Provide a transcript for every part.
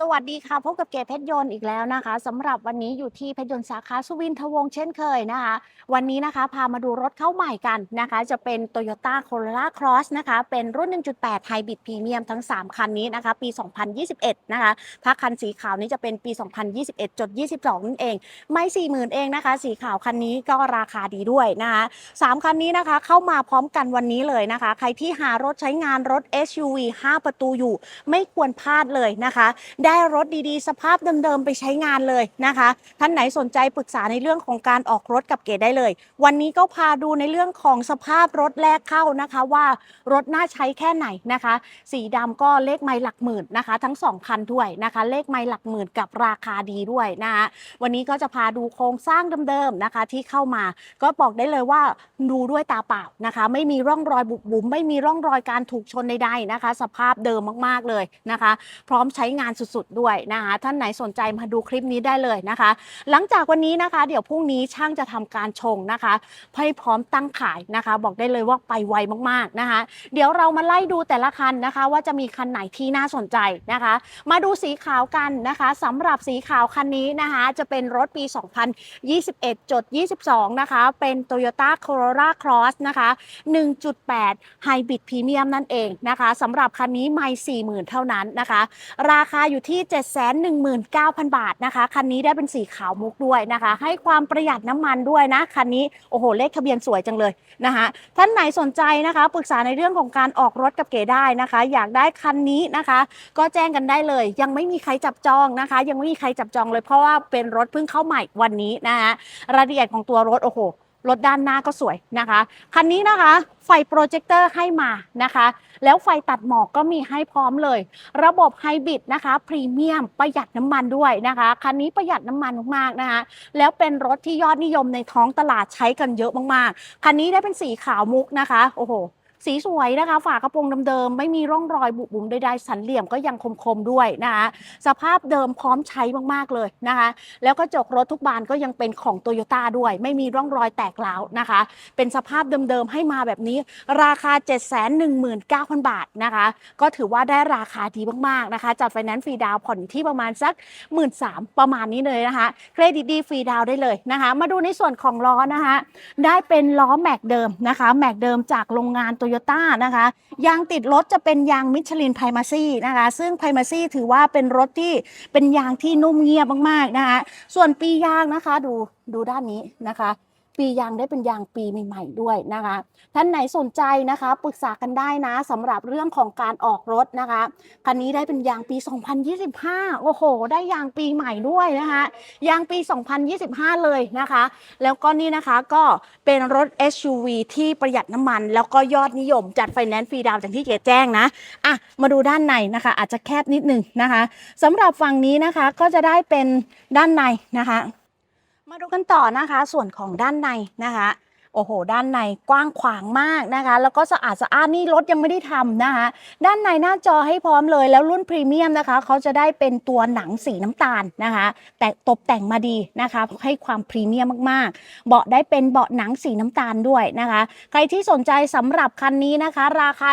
สวัสดีค่ะพบกับเกเพชรยนต์อีกแล้วนะคะสำหรับวันนี้อยู่ที่เพชรยนต์สาขาสุวินทวงเช่นเคยนะคะ วันนี้นะคะพามาดูรถเข้าใหม่กันนะคะ จะเป็น Toyota Corolla Cross นะคะ เป็นรุ่น 1.8 Hybrid Premium ทั้ง 3 คันนี้นะคะ ปี 2021 นะคะถ้าคันสีขาวนี้จะเป็นปี 2021จด22 นั่นเอง ไม่ 40,000 เองนะคะ สีขาวคันนี้ก็ราคาดีด้วยนะคะ3คันนี้นะคะเข้ามาพร้อมกันวันนี้เลยนะคะ ใครที่หารถใช้งานรถ SUV 5 ประตูอยู่ ไม่ควรพลาดเลยนะคะได้รถดีๆ สภาพเดิมๆไปใช้งานเลยนะคะ ท่านไหนสนใจปรึกษาในเรื่องของการออกรถกับเกดได้เลย วันนี้ก็พาดูในเรื่องของสภาพรถแรกเข้านะคะ ว่ารถน่าใช้แค่ไหนนะคะ สีดำก็เลขไม้หลักหมื่นนะคะ ทั้งสองคันด้วยนะคะ เลขไม้หลักหมื่นกับราคาดีด้วยนะคะวันนี้ก็จะพาดูโครงสร้างเดิมๆนะคะ ที่เข้ามาก็บอกได้เลยว่าดูด้วยตาเปล่านะคะ ไม่มีร่องรอยบุบบุ๋มไม่มีร่องรอยการถูกชนใดๆนะคะ สภาพเดิมมากๆเลยนะคะ พร้อมใช้งานสุดๆ ด้วยนะคะท่านไหนสนใจมาดูคลิปนี้ได้เลยนะคะ หลังจากวันนี้นะคะ เดี๋ยวพรุ่งนี้ช่างจะทำการชงนะคะให้พร้อมตั้งขายนะคะ บอกได้เลยว่าไปไวมากๆนะคะ เดี๋ยวเรามาไล่ดูแต่ละคันนะคะ ว่าจะมีคันไหนที่น่าสนใจนะคะ มาดูสีขาวกันนะคะสำหรับสีขาวคันนี้นะคะ จะเป็นรถปี 2021จด22 นะคะ เป็น Toyota Corolla Cross นะคะ 1.8 Hybrid Premium นั่นเองนะคะสำหรับคันนี้ไม่40,000 เท่านั้นนะคะ ราคาอยู่ที่ 719,000 บาทนะคะ คันนี้ได้เป็นสีขาวมุกด้วยนะคะ ให้ความประหยัดน้ำมันด้วยนะ คันนี้ โอ้โห เลขทะเบียนสวยจังเลยนะคะ ท่านไหนสนใจนะคะ ปรึกษาในเรื่องของการออกรถกับเก๋ได้นะคะ อยากได้คันนี้นะคะ ก็แจ้งกันได้เลย ยังไม่มีใครจับจองนะคะ ยังไม่มีใครจับจองเลยเพราะว่าเป็นรถเพิ่งเข้าใหม่วันนี้นะคะรายละเอียดของตัวรถโอ้โห รถด้านหน้าก็สวยนะคะ คันนี้นะคะไฟโปรเจคเตอร์ให้มานะคะ แล้วไฟตัดหมอกก็มีให้พร้อมเลย ระบบไฮบริดนะคะพรีเมียมประหยัดน้ำมันด้วยนะคะ คันนี้ประหยัดน้ำมันมากๆนะคะ แล้วเป็นรถที่ยอดนิยมในท้องตลาดใช้กันเยอะมากๆ คันนี้ได้เป็นสีขาวมุกนะคะ โอ้โห สีสวยนะคะ ฝากระโปรงเดิมๆไม่มีร่องรอยบุบบุ๋มใดๆสันเหลี่ยมก็ยังคมๆด้วยนะคะสภาพเดิมพร้อมใช้มากๆเลยนะคะ แล้วก็จกรถทุกบานก็ยังเป็นของโตโยต้าด้วย ไม่มีร่องรอยแตกร้าวนะคะ เป็นสภาพเดิมๆให้มาแบบนี้ ราคา 719,000 บาทนะคะ ก็ถือว่าได้ราคาดีมากๆนะคะจัดไฟแนนซ์ฟรีดาวผ่อนที่ประมาณสัก 1 3ื่นประมาณนี้เลยนะคะ เครดิตดีฟรีดาวได้เลยนะคะ มาดูในส่วนของล้อนะคะ ได้เป็นล้อแม็กเดิมนะคะ แม็กเดิมจากโรงงานโตโยต้านะคะยางติดรถจะเป็นยางมิชลินไพมาซี่นะคะซึ่งไพมาซี่ถือว่าเป็นรถที่เป็นยางที่นุ่มเงียบมากๆนะคะส่วนปียางนะคะดูดูด้านนี้นะคะ ปียางได้เป็นยางปีใหม่ๆด้วยนะคะ ท่านไหนสนใจนะคะปรึกษากันได้นะสำหรับเรื่องของการออกรถนะคะคันนี้ได้เป็นยางปี 2025 โอ้โห ได้ยางปีใหม่ด้วยนะคะยางปี 2025 เลยนะคะ แล้วก็นี่นะคะก็เป็นรถ SUV ที่ประหยัดน้ำมัน แล้วก็ยอดนิยมจัดไฟแนนซ์ฟรีดาวน์จากที่เก๋แจ้งนะอะมาดูด้านในนะคะ อาจจะแคบนิดนึงนะคะสำหรับฝั่งนี้นะคะก็จะได้เป็นด้านในนะคะ มาดูกันต่อนะคะ ส่วนของด้านในนะคะ โอ้โห ด้านในกว้างขวางมากนะคะ แล้วก็สะอาดสะอ้านนี่รถยังไม่ได้ทำนะคะ ด้านในหน้าจอให้พร้อมเลยแล้วรุ่นพรีเมียมนะคะเขาจะได้เป็นตัวหนังสีน้ำตาลนะคะ แต่ตกแต่งมาดีนะคะ ให้ความพรีเมียมมากๆ เบาะได้เป็นเบาะหนังสีน้ำตาลด้วยนะคะ ใครที่สนใจสำหรับคันนี้นะคะ ราคา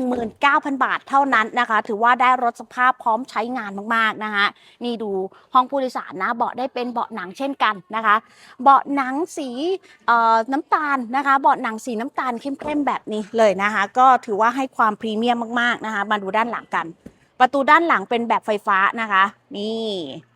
719,000 บาทเท่านั้นนะคะ ถือว่าได้รถสภาพพร้อมใช้งานมากๆนะคะนี่ดูห้องผู้โดยสารนะเบาะได้เป็นเบาะหนังเช่นกันนะคะ เบาะหนังสีเอ่อน้ำตาลนะคะเบาะหนังสีน้ำตาลเข้มๆแบบนี้เลยนะคะ ก็ถือว่าให้ความพรีเมียมมากๆนะคะ มาดูด้านหลังกัน ประตูด้านหลังเป็นแบบไฟฟ้านะคะ นี่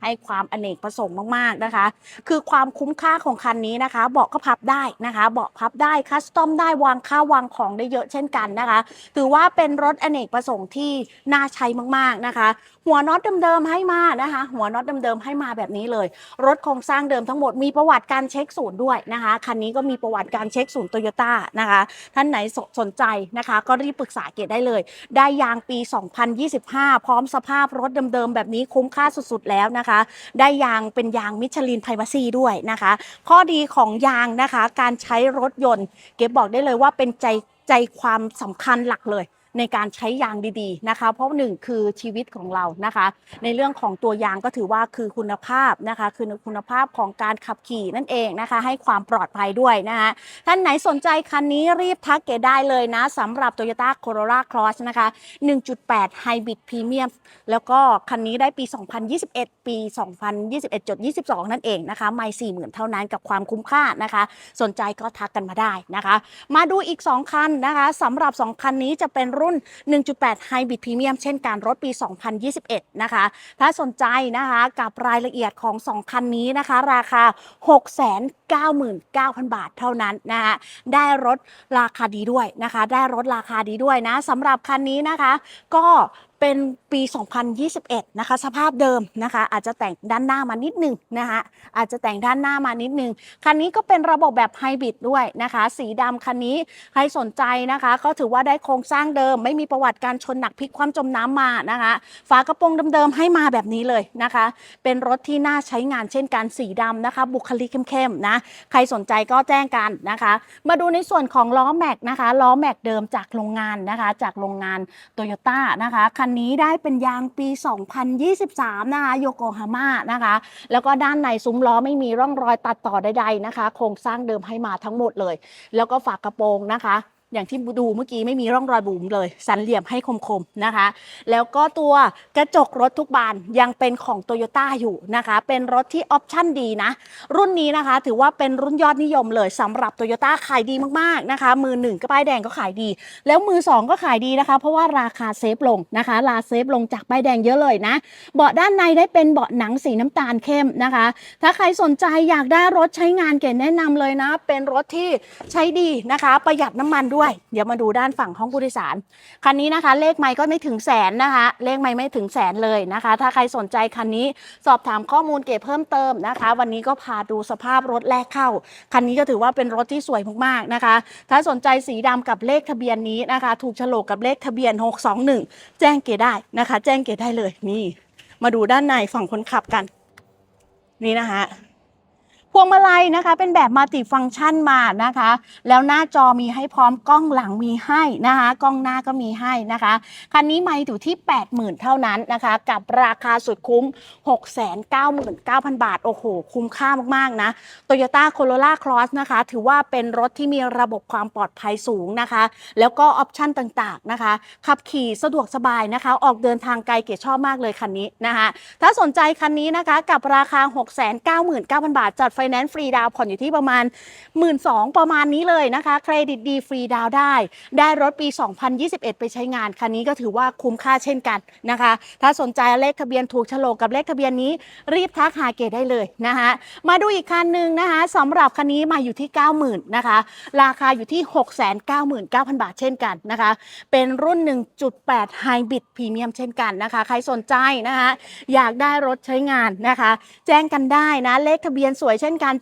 ให้ความอเนกประสงค์มากๆนะคะ คือความคุ้มค่าของคันนี้นะคะ เบาะก็พับได้นะคะ เบาะพับได้คัสตอมได้วางข้าววางของได้เยอะเช่นกันนะคะ ถือว่าเป็นรถอเนกประสงค์ที่น่าใช้มากๆนะคะ หัวน็อตเดิมๆให้มานะคะ หัวน็อตเดิมๆให้มาแบบนี้เลย รถโครงสร้างเดิมทั้งหมดมีประวัติการเช็คศูนย์ด้วยนะคะ คันนี้ก็มีประวัติการเช็คศูนย์โตโยต้านะคะ ท่านไหนสสนใจนะคะ ก็รีบปรึกษาเกตได้เลย ได้ยางปี 2025 พร้อมสภาพรถเดิมๆแบบนี้คุ้มค่าสุดๆแล้วนะคะ ได้ยางเป็นยางมิชลินไพรมาซีด้วยนะคะ ข้อดีของยางนะคะ การใช้รถยนต์ เก็บบอกได้เลยว่าเป็นใจใจความสำคัญหลักเลย ในการใช้ยางดีๆนะคะ เพราะหนึ่งคือชีวิตของเรานะคะ ในเรื่องของตัวยางก็ถือว่าคือคุณภาพนะคะ คือคุณภาพของการขับขี่นั่นเองนะคะ ให้ความปลอดภัยด้วยนะคะท่านไหนสนใจคันนี้รีบทักเกได้เลยนะสำหรับ Toyota Corolla Cross นะคะ 1.8 Hybrid Premium แล้วก็คันนี้ได้ปี 2021 ปี 2021.22 นั่นเองนะคะ ไม่40,000 เท่านั้นกับความคุ้มค่านะคะ สนใจก็ทักกันมาได้นะคะ มาดูอีก 2 คันนะคะสำหรับ 2 คันนี้จะเป็นรุุ่่น 1.8 Hybrid Premium เช่นการรถปี 2021 นะคะ ถ้าสนใจนะคะกับรายละเอียดของ 2 คันนี้นะคะ ราคา 699,000 บาทเท่านั้นนะคะได้รถราคาดีด้วยนะคะ ได้รถราคาดีด้วยนะสำหรับคันนี้นะคะ ก็เป็นปี 2021 นะคะ สภาพเดิมนะคะ อาจจะแต่งด้านหน้ามานิดนึงนะคะอาจจะแต่งด้านหน้ามานิดนึงคันนี้ก็เป็นระบบแบบไฮบริดด้วยนะคะ สีดำคันนี้ใครสนใจนะคะ ก็ถือว่าได้โครงสร้างเดิม ไม่มีประวัติการชนหนักพลิกความจมน้ำมานะคะ ฝากระโปรงเดิมๆให้มาแบบนี้เลยนะคะ เป็นรถที่น่าใช้งานเช่นกันสีดำนะคะ บุคลิกเข้มๆนะใครสนใจก็แจ้งกันนะคะ มาดูในส่วนของล้อแม็กนะคะล้อแม็กเดิมจากโรงงานนะคะ จากโรงงานโตโยต้านะคะคันนี้ได้เป็นยางปี 2023 นะคะโยโกฮาม่านะคะ แล้วก็ด้านในซุ้มล้อไม่มีร่องรอยตัดต่อใดๆนะคะ โครงสร้างเดิมให้มาทั้งหมดเลย แล้วก็ฝากกระโปรงนะคะ อย่างที่ดูเมื่อกี้ไม่มีร่องรอยบุ๋มเลย สันเหลี่ยมให้คมๆนะคะ แล้วก็ตัวกระจกรถทุกบานยังเป็นของโตโยต้าอยู่นะคะ เป็นรถที่ออปชั่นดีนะ รุ่นนี้นะคะ ถือว่าเป็นรุ่นยอดนิยมเลยสำหรับโตโยต้าขายดีมากๆนะคะ มือหนึ่งก็ป้ายแดงก็ขายดี แล้วมือสองก็ขายดีนะคะ เพราะว่าราคาเซฟลงนะคะราเซฟลงจากป้ายแดงเยอะเลยนะ เบาะด้านในได้เป็นเบาะหนังสีน้ำตาลเข้มนะคะ ถ้าใครสนใจอยากได้รถใช้งานเก๋แนะนำเลยนะ เป็นรถที่ใช้ดีนะคะ ประหยัดน้ำมันด้วยเดี๋ยวมาดูด้านฝั่งห้องผู้โดยสาร คันนี้นะคะ เลขไม้ก็ไม่ถึงแสนนะคะ เลขไม้ไม่ถึงแสนเลยนะคะ ถ้าใครสนใจคันนี้สอบถามข้อมูลเก็บเพิ่มเติมนะคะ วันนี้ก็พาดูสภาพรถแรกเข้า คันนี้ก็ถือว่าเป็นรถที่สวยมากๆนะคะ ถ้าสนใจสีดำกับเลขทะเบียนนี้นะคะ ถูกโฉลกกับเลขทะเบียน 621 แจ้งเกได้นะคะ แจ้งเกได้เลยนี่ มาดูด้านในฝั่งคนขับกัน นี่นะคะ พวงมาลัยนะคะ เป็นแบบมัลติฟังก์ชันมานะคะ แล้วหน้าจอมีให้พร้อมกล้องหลังมีให้นะคะ กล้องหน้าก็มีให้นะคะคันนี้ไม่อยู่ที่ 80,000 เท่านั้นนะคะ กับราคาสุดคุ้ม 699,000 บาท โอ้โห คุ้มค่ามาก ๆ นะ Toyota Corolla Cross นะคะ ถือว่าเป็นรถที่มีระบบความปลอดภัยสูงนะคะ แล้วก็ออปชันต่างๆนะคะ ขับขี่สะดวกสบายนะคะ ออกเดินทางไกลเก๋ชอบมากเลยคันนี้นะคะ ถ้าสนใจคันนี้นะคะกับราคา 699,000 บาทจัดไฟแนนซ์ฟรีดาวผ่อนอยู่ที่ประมาณ 12,000ประมาณนี้เลยนะคะ เครดิตดีฟรีดาวได้ ได้รถปี 2021 ไปใช้งาน คันนี้ก็ถือว่าคุ้มค่าเช่นกันนะคะ ถ้าสนใจเลขทะเบียนถูกโฉลกกับเลขทะเบียนนี้ รีบทักหาเกดได้เลยนะคะมาดูอีกคันหนึ่งนะคะสำหรับคันนี้มาอยู่ที่ 90,000นะคะ ราคาอยู่ที่ 699,000 บาทเช่นกันนะคะ เป็นรุ่น 1.8 Hybrid Premium เช่นกันนะคะ ใครสนใจนะคะ อยากได้รถใช้งานนะคะ แจ้งกันได้นะ เลขทะเบียนสวยเช่นกัน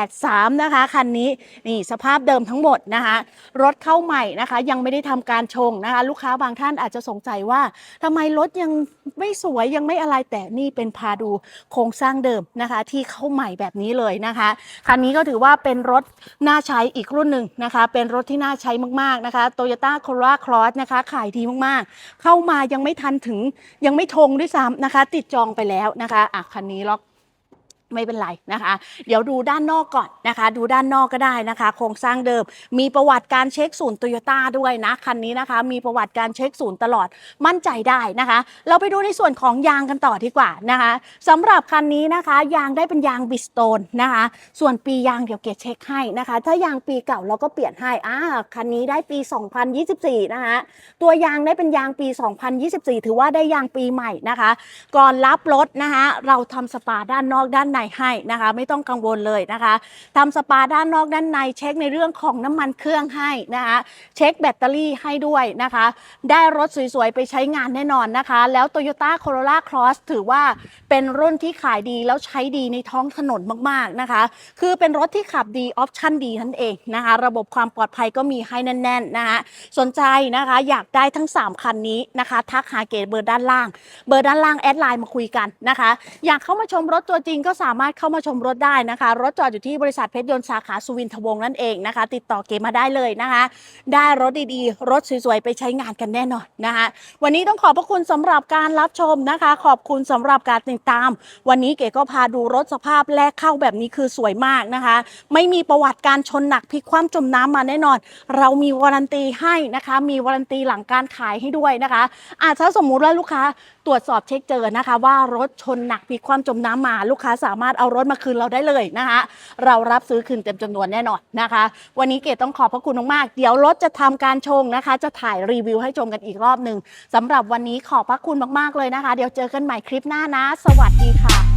783 นะคะ คันนี้นี่สภาพเดิมทั้งหมดนะคะ รถเข้าใหม่นะคะ ยังไม่ได้ทำการชงนะคะ ลูกค้าบางท่านอาจจะสงสัยว่าทำไมรถยังไม่สวยยังไม่อะไรแต่นี่เป็นพาดูโครงสร้างเดิมนะคะ ที่เข้าใหม่แบบนี้เลยนะคะ คันนี้ก็ถือว่าเป็นรถน่าใช้อีกรุ่นหนึ่งนะคะ เป็นรถที่น่าใช้มากๆนะคะ Toyota Corolla Cross นะคะขายดีมากๆ เข้ามายังไม่ทันถึงยังไม่ทงด้วยซ้ำนะคะ ติดจองไปแล้วนะคะอะคันนี้ล็อก ไม่เป็นไรนะคะ เดี๋ยวดูด้านนอกก่อนนะคะ ดูด้านนอกก็ได้นะคะ โครงสร้างเดิม มีประวัติการเช็คศูนย์โตโยต้าด้วยนะคันนี้นะคะ มีประวัติการเช็คศูนย์ตลอดมั่นใจได้นะคะ เราไปดูในส่วนของยางกันต่อดีกว่านะคะสำหรับคันนี้นะคะ ยางได้เป็นยางบิสโตนนะคะ ส่วนปียางเดี๋ยวเกดเช็คให้นะคะ ถ้ายางปีเก่าเราก็เปลี่ยนให้อ่าคันนี้ได้ปี 2024 นะคะตัวยางได้เป็นยางปี 2024 ถือว่าได้ยางปีใหม่นะคะ ก่อนรับรถนะคะเราทำสปาด้านนอกด้านในให้นะคะ ไม่ต้องกังวลเลยนะคะทำสปาด้านนอกด้านในเช็คในเรื่องของน้ำมันเครื่องให้นะคะ เช็คแบตเตอรี่ให้ด้วยนะคะ ได้รถสวยๆ ไปใช้งานแน่นอนนะคะ แล้ว Toyota Corolla Cross ถือว่าเป็นรุ่นที่ขายดีแล้วใช้ดีในท้องถนนมากๆนะคะ คือเป็นรถที่ขับดีออปชั่นดีนั่นเองนะคะ ระบบความปลอดภัยก็มีให้แน่นๆนะคะสนใจนะคะอยากได้ทั้ง 3 คันนี้นะคะทักหาเกตเบอร์ด้านล่าง เบอร์ด้านล่างแอดไลน์มาคุยกันนะคะ อยากเข้ามาชมรถตัวจริงก็สาามารถเข้ามาชมรถได้นะคะ รถจอดอยู่ที่บริษัทเพชรยนต์สาขาสุวินทวงศ์นั่นเองนะคะ ติดต่อเกมมาได้เลยนะคะ ได้รถดีๆ รถสวยๆ ไปใช้งานกันแน่นอนนะคะ วันนี้ต้องขอบพระคุณสำหรับการรับชมนะคะ ขอบคุณสำหรับการติดตาม วันนี้เก๋ก็พาดูรถสภาพแรกเข้าแบบนี้คือสวยมากนะคะ ไม่มีประวัติการชนหนักพลิกคว่ำจมน้ำมาแน่นอน เรามีวารันตีให้นะคะ มีวารันตีหลังการขายให้ด้วยนะคะอาจถ้าสมมุติว่าลูกค้า ตรวจสอบเช็คเจอนะคะ ว่ารถชนหนักพลิกคว่ำจมน้ำมาลูกค้าสามารถเอารถมาคืนเราได้เลยนะคะ เรารับซื้อคืนเต็มจำนวนแน่นอนนะคะ วันนี้เกดต้องขอบพระคุณมากๆเดี๋ยวรถจะทำการชงนะคะ จะถ่ายรีวิวให้ชมกันอีกรอบหนึ่งสำหรับวันนี้ขอบพระคุณมากๆเลยนะคะ เดี๋ยวเจอกันใหม่คลิปหน้านะ สวัสดีค่ะ